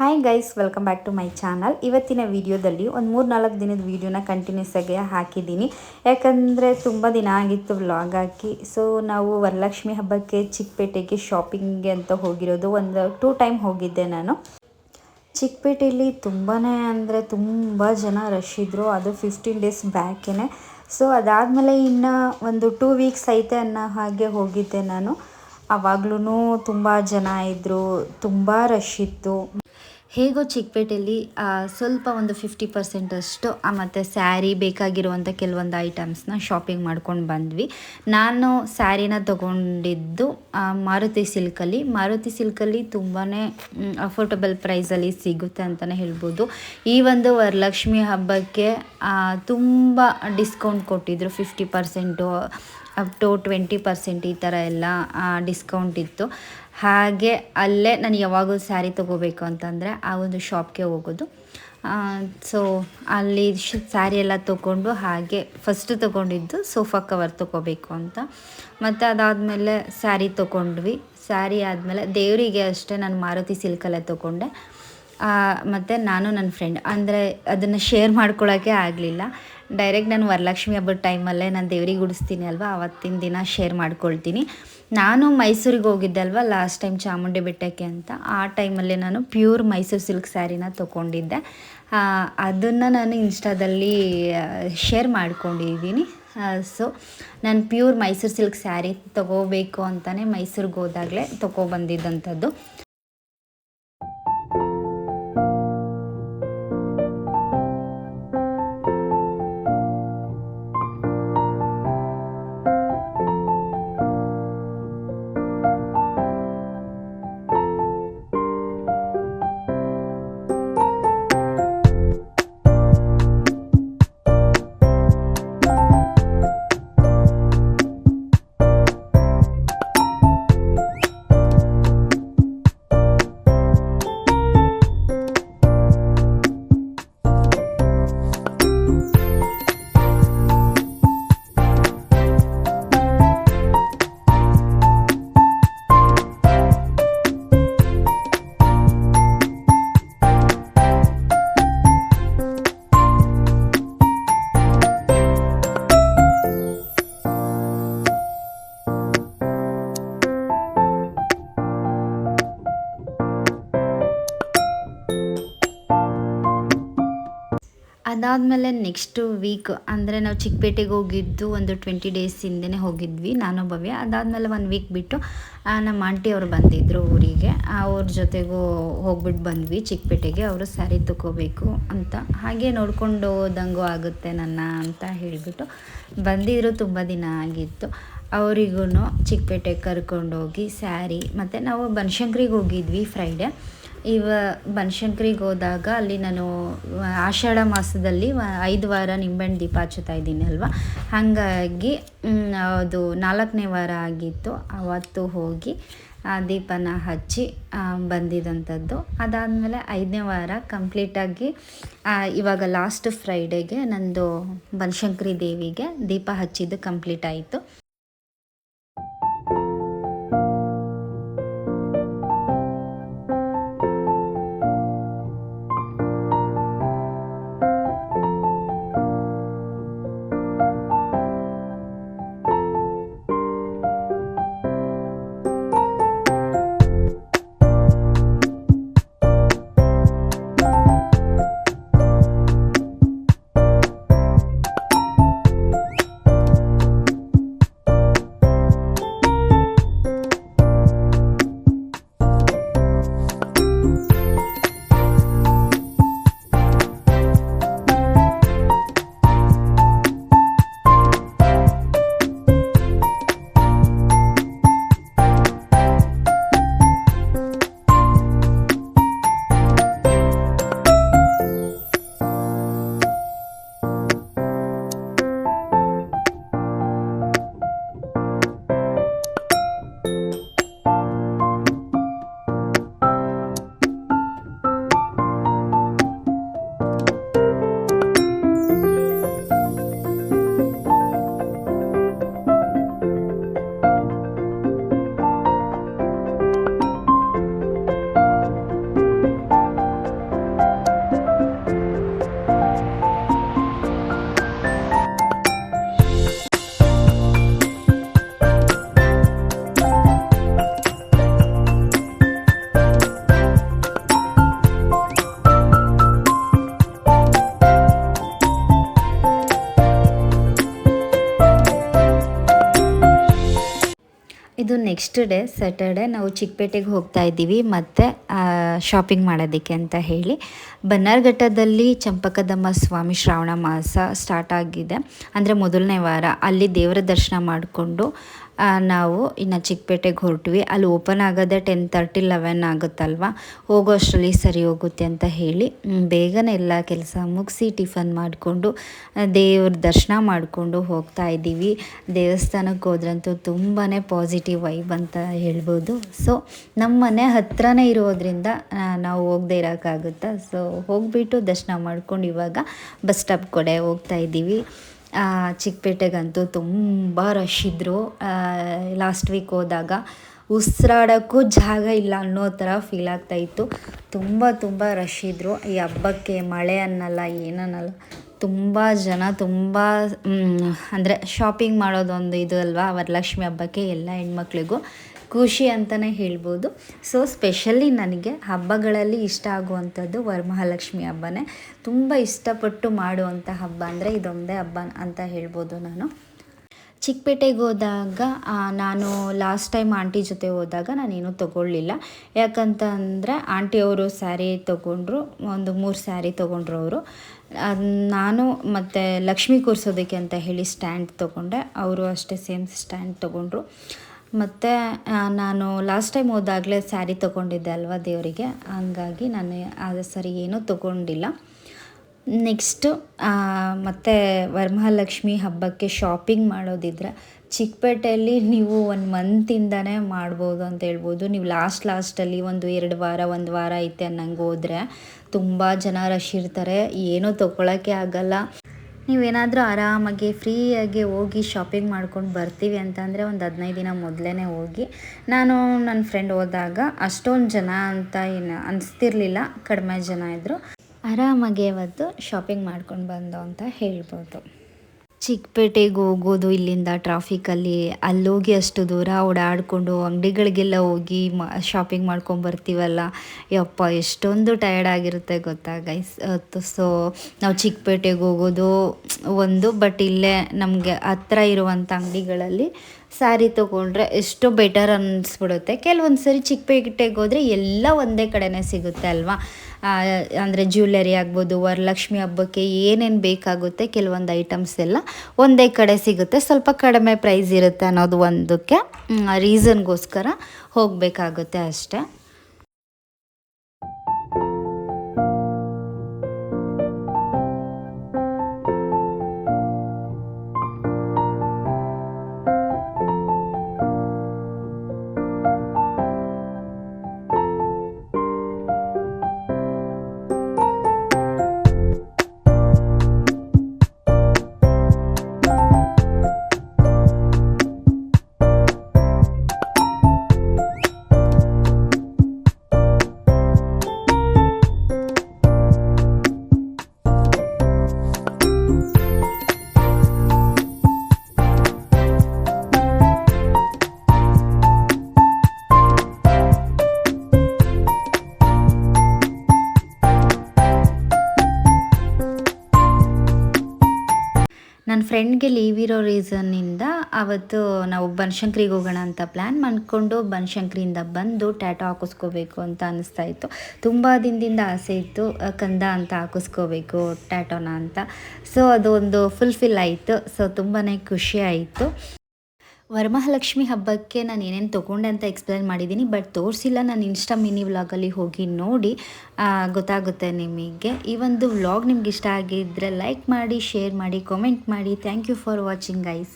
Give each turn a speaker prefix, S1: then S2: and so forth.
S1: Hi guys welcome back to my channel ಇವತ್ತಿನ ವಿಡಿಯೋದಲ್ಲಿ ಒಂದು ಮೂರು ನಾಲ್ಕು ದಿನದ ವೀಡಿಯೋನ ಕಂಟಿನ್ಯೂಸ್ ಆಗಿ ಹಾಕಿದ್ದೀನಿ. ಯಾಕಂದರೆ ತುಂಬ ದಿನ ಆಗಿತ್ತು ವ್ಲಾಗ್ ಹಾಕಿ ಸೊ ನಾವು ವರಲಕ್ಷ್ಮಿ ಹಬ್ಬಕ್ಕೆ ಚಿಕ್ಕಪೇಟೆಗೆ ಶಾಪಿಂಗ್ಗೆ ಅಂತ ಹೋಗಿರೋದು ಒಂದು ಟೂ ಟೈಮ್ ಹೋಗಿದ್ದೆ ನಾನು. ಚಿಕ್ಕಪೇಟೆಯಲ್ಲಿ ತುಂಬಾ ಅಂದರೆ ತುಂಬ ಜನ ರಶ್ ಇದ್ದರು ಅದು ಫಿಫ್ಟೀನ್ ಡೇಸ್ ಬ್ಯಾಕೇ ಸೊ ಅದಾದಮೇಲೆ ಇನ್ನು ಒಂದು ಟೂ ವೀಕ್ಸ್ ಐತೆ ಅನ್ನೋ ಹಾಗೆ ಹೋಗಿದ್ದೆ ನಾನು. ಆವಾಗ್ಲೂ ತುಂಬ ಜನ ಇದ್ದರು ತುಂಬ ರಶ್ ಇತ್ತು. ಹೇಗೋ ಚಿಕ್ಕಪೇಟೆಯಲ್ಲಿ ಸ್ವಲ್ಪ ಒಂದು ಫಿಫ್ಟಿ ಪರ್ಸೆಂಟಷ್ಟು ಮತ್ತು ಸ್ಯಾರಿ ಬೇಕಾಗಿರುವಂಥ ಕೆಲವೊಂದು ಐಟಮ್ಸ್ನ ಶಾಪಿಂಗ್ ಮಾಡ್ಕೊಂಡು ಬಂದ್ವಿ. ನಾನು ಸ್ಯಾರಿನ ತೊಗೊಂಡಿದ್ದು ಮಾರುತಿ ಸಿಲ್ಕಲ್ಲಿ. ಮಾರುತಿ ಸಿಲ್ಕಲ್ಲಿ ತುಂಬಾ ಅಫೋರ್ಡಬಲ್ ಪ್ರೈಸಲ್ಲಿ ಸಿಗುತ್ತೆ ಅಂತಲೇ ಹೇಳ್ಬೋದು. ಈ ಒಂದು ವರಲಕ್ಷ್ಮಿ ಹಬ್ಬಕ್ಕೆ ತುಂಬ ಡಿಸ್ಕೌಂಟ್ ಕೊಟ್ಟಿದ್ದರು fifty percent up to twenty percent ಈ ಥರ ಎಲ್ಲ ಡಿಸ್ಕೌಂಟ್ ಇತ್ತು. ಹಾಗೆ ಅಲ್ಲೇ ನಾನು ಯಾವಾಗೂ ಸ್ಯಾರಿ ತೊಗೋಬೇಕು ಅಂತಂದರೆ ಆ ಒಂದು ಶಾಪ್ಗೆ ಹೋಗೋದು. ಸೊ ಅಲ್ಲಿ ಸ್ಯಾರಿ ಎಲ್ಲ ತೊಗೊಂಡು ಹಾಗೆ ಫಸ್ಟ್ ತೊಗೊಂಡಿದ್ದು ಸೋಫಾ ಕವರ್ ತೊಗೋಬೇಕು ಅಂತ. ಮತ್ತು ಅದಾದಮೇಲೆ ಸ್ಯಾರಿ ತೊಗೊಂಡ್ವಿ. ಸ್ಯಾರಿ ಆದಮೇಲೆ ದೇವರಿಗೆ ಅಷ್ಟೇ ನಾನು ಮಾರುತಿ ಸಿಲ್ಕಲ್ಲೇ ತೊಗೊಂಡೆ. ಮತ್ತು ನಾನು ನನ್ನ ಫ್ರೆಂಡ್ ಅಂದರೆ ಅದನ್ನು ಶೇರ್ ಮಾಡ್ಕೊಳ್ಳೋಕ್ಕೆ ಆಗಲಿಲ್ಲ. ಡೈರೆಕ್ಟ್ ನಾನು ವರಲಕ್ಷ್ಮಿ ಹಬ್ಬದ ಟೈಮಲ್ಲೇ ನಾನು ದೇವ್ರಿಗೆ ಗುಡಿಸ್ತೀನಿ ಅಲ್ವಾ? ಆವತ್ತಿನ ದಿನ ಶೇರ್ ಮಾಡ್ಕೊಳ್ತೀನಿ. ನಾನು ಮೈಸೂರಿಗೆ ಹೋಗಿದ್ದೆ ಅಲ್ವಾ ಲಾಸ್ಟ್ ಟೈಮ್ ಚಾಮುಂಡಿ ಬೆಟ್ಟಕ್ಕೆ ಅಂತ. ಆ ಟೈಮಲ್ಲಿ ನಾನು ಪ್ಯೂರ್ ಮೈಸೂರು ಸಿಲ್ಕ್ ಸ್ಯಾರಿನ ತೊಗೊಂಡಿದ್ದೆ. ಅದನ್ನು ನಾನು ಇನ್ಸ್ಟಾದಲ್ಲಿ ಶೇರ್ ಮಾಡ್ಕೊಂಡಿದ್ದೀನಿ. ಸೊ ನಾನು ಪ್ಯೂರ್ ಮೈಸೂರು ಸಿಲ್ಕ್ ಸ್ಯಾರಿ ತೊಗೋಬೇಕು ಅಂತಲೇ ಮೈಸೂರಿಗೆ ಹೋದಾಗಲೇ ತೊಗೊಬಂದಿದ್ದಂಥದ್ದು ಅದಾದಮೇಲೆ ನೆಕ್ಸ್ಟ್ ವೀಕ್ ಅಂದರೆ ನಾವು ಚಿಕ್ಕಪೇಟೆಗೆ ಹೋಗಿದ್ದು ಒಂದು ಟ್ವೆಂಟಿ ಡೇಸ್ ಹಿಂದೆನೇ ಹೋಗಿದ್ವಿ, ನಾನು ಭವ್ಯ. ಅದಾದಮೇಲೆ ಒಂದು ವೀಕ್ ಬಿಟ್ಟು ನಮ್ಮ ಆಂಟಿ ಅವರು ಬಂದಿದ್ದರು ಊರಿಗೆ. ಅವ್ರ ಜೊತೆಗೂ ಹೋಗ್ಬಿಟ್ಟು ಬಂದ್ವಿ, ಚಿಕ್ಕಪೇಟೆಗೆ. ಅವರು ಸ್ಯಾರಿ ತಗೋಬೇಕು ಅಂತ. ಹಾಗೆ ನೋಡ್ಕೊಂಡು ಹೋದಂಗೂ ಆಗುತ್ತೆ ನನ್ನ ಅಂತ ಹೇಳಿಬಿಟ್ಟು ಬಂದಿದ್ದರು ತುಂಬ ದಿನ ಆಗಿತ್ತು. ಅವರಿಗೂ ಚಿಕ್ಕಪೇಟೆಗೆ ಕರ್ಕೊಂಡೋಗಿ ಸ್ಯಾರಿ ಮತ್ತು ನಾವು ಬನಶಂಕರಿಗೆ ಹೋಗಿದ್ವಿ ಫ್ರೈಡೆ ಇವ ಬನಶಂಕರಿಗೆ ಹೋದಾಗ ಅಲ್ಲಿ ನಾನು ಆಷಾಢ ಮಾಸದಲ್ಲಿ ಐದು ವಾರ ನಿಂಬೆಹಣ್ಣು ದೀಪ ಹಚ್ಚುತ್ತಾ ಇದ್ದೀನಿ ಅಲ್ವಾ? ಹಾಗಾಗಿ ಅದು ನಾಲ್ಕನೇ ವಾರ ಆಗಿತ್ತು. ಅವತ್ತು ಹೋಗಿ, ಆ, ದೀಪನ ಹಚ್ಚಿ ಬಂದಿದ್ದಂಥದ್ದು ಅದಾದಮೇಲೆ ಐದನೇ ವಾರ ಕಂಪ್ಲೀಟಾಗಿ ಇವಾಗ ಲಾಸ್ಟ್ ಫ್ರೈಡೆಗೆ ನಂದು ಬನಶಂಕರಿ ದೇವಿಗೆ ದೀಪ ಹಚ್ಚಿದ್ದು ಕಂಪ್ಲೀಟ್ ಆಯಿತು. ನೆಕ್ಸ್ಟ್ ಡೇ ಸ್ಯಾಟರ್ಡೆ ನಾವು ಚಿಕ್ಕಪೇಟೆಗೆ ಹೋಗ್ತಾ ಇದ್ದೀವಿ, ಮತ್ತು ಶಾಪಿಂಗ್ ಮಾಡೋದಕ್ಕೆ ಅಂತ ಹೇಳಿ. ಬನ್ನಾರ್ಘಟ್ಟದಲ್ಲಿ ಚಂಪಕದಮ್ಮ ಸ್ವಾಮಿ ಶ್ರಾವಣ ಮಾಸ ಸ್ಟಾರ್ಟ್ ಆಗಿದೆ. ಅಂದರೆ ಮೊದಲನೇ ವಾರ ಅಲ್ಲಿ ದೇವರ ದರ್ಶನ ಮಾಡಿಕೊಂಡು ನಾವು ಇನ್ನು ಚಿಕ್ಕಪೇಟೆಗೆ ಹೊರಟ್ವಿ. ಅಲ್ಲಿ ಓಪನ್ ಆಗೋದೆ ಟೆನ್ ತರ್ಟಿ ಲೆವೆನ್ ಆಗುತ್ತಲ್ವ? ಹೋಗೋ ಅಷ್ಟರಲ್ಲಿ ಸರಿ ಹೋಗುತ್ತೆ ಅಂತ ಹೇಳಿ ಬೇಗನೆ ಎಲ್ಲ ಕೆಲಸ ಮುಗಿಸಿ ಟಿಫನ್ ಮಾಡಿಕೊಂಡು ದೇವ್ರ ದರ್ಶನ ಮಾಡಿಕೊಂಡು ಹೋಗ್ತಾ ಇದ್ದೀವಿ. ದೇವಸ್ಥಾನಕ್ಕೆ ಹೋದ್ರಂತೂ ತುಂಬಾ ಪಾಸಿಟಿವ್ ವೈಬ್ ಅಂತ ಹೇಳ್ಬೋದು. ಸೊ ನಮ್ಮ ಮನೆ ಹತ್ರನೇ ಇರೋದ್ರಿಂದ ನಾವು ಹೋಗದೆ ಇರೋಕ್ಕಾಗುತ್ತಾ? ಸೊ ಹೋಗಿಬಿಟ್ಟು ದರ್ಶನ ಮಾಡ್ಕೊಂಡು ಇವಾಗ ಬಸ್ ಸ್ಟಾಪ್ ಕಡೆ ಹೋಗ್ತಾ ಇದ್ದೀವಿ. ಚಿಕ್ಕಪೇಟೆಗಂತೂ ತುಂಬ ರಶ್ ಇದ್ದರು ಲಾಸ್ಟ್ ವೀಕ್ ಹೋದಾಗ ಉಸಿರಾಡೋಕ್ಕೂ ಜಾಗ ಇಲ್ಲ ಅನ್ನೋ ಥರ ಫೀಲ್ ಆಗ್ತಾಯಿತ್ತು ತುಂಬ ತುಂಬ ರಶ್ ಇದ್ದರು ಈ ಹಬ್ಬಕ್ಕೆ ಮಳೆ ಅನ್ನಲ್ಲ, ಏನನ್ನಲ್ಲ, ತುಂಬ ಜನ ತುಂಬ ಅಂದರೆ ಶಾಪಿಂಗ್ ಮಾಡೋದೊಂದು ಇದು ಅಲ್ವಾ, ವರಲಕ್ಷ್ಮಿ ಹಬ್ಬಕ್ಕೆ ಎಲ್ಲ ಹೆಣ್ಮಕ್ಳಿಗೂ. ಖುಷಿ ಅಂತಲೇ ಹೇಳ್ಬೋದು. ಸೊ ಸ್ಪೆಷಲಿ ನನಗೆ ಹಬ್ಬಗಳಲ್ಲಿ ಇಷ್ಟ ಆಗುವಂಥದ್ದು ವರಮಹಾಲಕ್ಷ್ಮಿ ಹಬ್ಬನೇ. ತುಂಬ ಇಷ್ಟಪಟ್ಟು ಮಾಡುವಂಥ ಹಬ್ಬ ಅಂದರೆ ಇದೊಂದೇ ಹಬ್ಬ ಅಂತ ಹೇಳ್ಬೋದು ನಾನು. ಚಿಕ್ಕಪೇಟೆಗೆ ಹೋದಾಗ ನಾನು ಲಾಸ್ಟ್ ಟೈಮ್ ಆಂಟಿ ಜೊತೆ ಹೋದಾಗ ನಾನೇನು ತೊಗೊಳ್ಳಿಲ್ಲ. ಯಾಕಂತ ಅಂದರೆ ಆಂಟಿಯವರು ಸ್ಯಾರಿ ತೊಗೊಂಡ್ರು, ಒಂದು ಮೂರು ಸ್ಯಾರಿ ತೊಗೊಂಡ್ರು ಅವರು. ನಾನು ಮತ್ತು ಲಕ್ಷ್ಮಿ ಕೂರಿಸೋದಕ್ಕೆ ಅಂತ ಹೇಳಿ ಸ್ಟ್ಯಾಂಡ್ ತೊಗೊಂಡೆ. ಅವರು ಅಷ್ಟೇ ಸೇಮ್ ಸ್ಟ್ಯಾಂಡ್ ತೊಗೊಂಡ್ರು. ಮತ್ತು ನಾನು ಲಾಸ್ಟ್ ಟೈಮ್ ಹೋದಾಗಲೇ ಸ್ಯಾರಿ ತೊಗೊಂಡಿದ್ದೆ ಅಲ್ವಾ ದೇವರಿಗೆ? ಹಂಗಾಗಿ ನಾನು ಅದು ಸರಿ ಏನೂ ತೊಗೊಂಡಿಲ್ಲ. ನೆಕ್ಸ್ಟು ಮತ್ತು ವರಮಹಾಲಕ್ಷ್ಮಿ ಹಬ್ಬಕ್ಕೆ ಶಾಪಿಂಗ್ ಮಾಡೋದಿದ್ರೆ ಚಿಕ್ಕಪೇಟೆಯಲ್ಲಿ ನೀವು ಒಂದು ಮಂತಿಂದನೇ ಮಾಡ್ಬೋದು ಅಂತ ಹೇಳ್ಬೋದು. ನೀವು ಲಾಸ್ಟ್ ಲಾಸ್ಟಲ್ಲಿ ಒಂದು ಎರಡು ವಾರ, ಒಂದು ವಾರ ಐತೆ ಅನ್ನಂಗೆ ಹೋದರೆ ತುಂಬ ಜನ ರಶ್ ಇರ್ತಾರೆ. ಏನೂ ತೊಗೊಳಕ್ಕೆ ಆಗಲ್ಲ. ನೀವೇನಾದರೂ ಆರಾಮಾಗಿ ಫ್ರೀಯಾಗಿ ಹೋಗಿ ಶಾಪಿಂಗ್ ಮಾಡ್ಕೊಂಡು ಬರ್ತೀವಿ ಅಂತಂದರೆ ಒಂದು ಹದಿನೈದು ದಿನ ಮೊದಲೇ ಹೋಗಿ. ನಾನು ನನ್ನ ಫ್ರೆಂಡ್ ಹೋದಾಗ ಅಷ್ಟೊಂದು ಜನ ಅಂತ ಏನು ಅನಿಸ್ತಿರ್ಲಿಲ್ಲ, ಕಡಿಮೆ ಜನ ಇದ್ದರು ಆರಾಮಾಗಿ ಅವತ್ತು ಶಾಪಿಂಗ್ ಮಾಡ್ಕೊಂಡು ಬಂದು ಅಂತ ಹೇಳ್ಬೋದು. ಚಿಕ್ಕಪೇಟೆಗೆ ಹೋಗೋದು, ಇಲ್ಲಿಂದ ಟ್ರಾಫಿಕಲ್ಲಿ ಅಲ್ಲೋಗಿ ಅಷ್ಟು ದೂರ ಓಡಾಡಿಕೊಂಡು ಅಂಗಡಿಗಳಿಗೆಲ್ಲ ಹೋಗಿ ಮ ಶಾಪಿಂಗ್ ಮಾಡ್ಕೊಂಡು ಬರ್ತೀವಲ್ಲ? ಯಪ್ಪ, ಎಷ್ಟೊಂದು ಟಯರ್ಡ್ ಆಗಿರುತ್ತೆ ಗೊತ್ತಾ ಗೈಸ್ ಸೊ ನಾವು ಚಿಕ್ಕಪೇಟೆಗೆ ಹೋಗೋದು ಒಂದು ಬಟ್ ಇಲ್ಲೇ ನಮಗೆ ಹತ್ರ ಇರುವಂಥ ಅಂಗಡಿಗಳಲ್ಲಿ ಸ್ಯಾರಿ ತೊಗೊಂಡ್ರೆ ಎಷ್ಟೋ ಬೆಟರ್ ಅನ್ನಿಸ್ಬಿಡುತ್ತೆ ಕೆಲವೊಂದು ಸರಿ ಚಿಕ್ಕಪೇಟೆಗೆ ಹೋದರೆ ಎಲ್ಲ ಒಂದೇ ಕಡೆನೇ ಸಿಗುತ್ತೆ ಅಲ್ವಾ? ಅಂದರೆ ಜ್ಯುವೆಲರಿ ಆಗ್ಬೋದು, ವರಲಕ್ಷ್ಮಿ ಹಬ್ಬಕ್ಕೆ ಏನೇನು ಬೇಕಾಗುತ್ತೆ ಕೆಲವೊಂದು ಐಟಮ್ಸ್ ಎಲ್ಲ ಒಂದೇ ಕಡೆ ಸಿಗುತ್ತೆ. ಸ್ವಲ್ಪ ಕಡಿಮೆ ಪ್ರೈಸ್ ಇರುತ್ತೆ ಅನ್ನೋದು ಒಂದಕ್ಕೆ. ರೀಸನ್ಗೋಸ್ಕರ ಹೋಗಬೇಕಾಗುತ್ತೆ ಅಷ್ಟೇ. ನನ್ನ ಫ್ರೆಂಡ್ಗೆ ಲೀವ್ ಇರೋ ರೀಸನ್ನಿಂದ ಅವತ್ತು ನಾವು ಬನಶಂಕರಿಗೆ ಹೋಗೋಣ ಅಂತ ಪ್ಲ್ಯಾನ್ ಮಾಡ್ಕೊಂಡು ಬನಶಂಕ್ರಿಯಿಂದ ಬಂದು ಟ್ಯಾಟೋ ಹಾಕಿಸ್ಕೋಬೇಕು ಅಂತ ಅನ್ನಿಸ್ತಾ ಇತ್ತು. ತುಂಬ ದಿನದಿಂದ ಆಸೆ ಇತ್ತು ಕಂದ ಅಂತ ಹಾಕಿಸ್ಕೋಬೇಕು ಟ್ಯಾಟೋನ ಅಂತ. ಸೊ ಅದು ಒಂದು ಫುಲ್ಫಿಲ್ ಆಯಿತು. ಸೊ ತುಂಬಾ ಖುಷಿ ಆಯಿತು. ವರಮಹಾಲಕ್ಷ್ಮಿ ಹಬ್ಬಕ್ಕೆ ನಾನು ಏನೇನು ತೊಗೊಂಡೆ ಅಂತ ಎಕ್ಸ್ಪ್ಲೈನ್ ಮಾಡಿದ್ದೀನಿ ಬಟ್ ತೋರಿಸಿಲ್ಲ. ನಾನು ಇನ್ಸ್ಟಾ ಮಿನಿ ವ್ಲಾಗಲ್ಲಿ ಹೋಗಿ ನೋಡಿ ಗೊತ್ತಾಗುತ್ತೆ ನಿಮಗೆ. ಈ ಒಂದು ವ್ಲಾಗ್ ನಿಮ್ಗೆ ಇಷ್ಟ ಆಗಿದ್ದರೆ ಲೈಕ್ ಮಾಡಿ ಶೇರ್ ಮಾಡಿ ಕಾಮೆಂಟ್ ಮಾಡಿ. Thank you for watching guys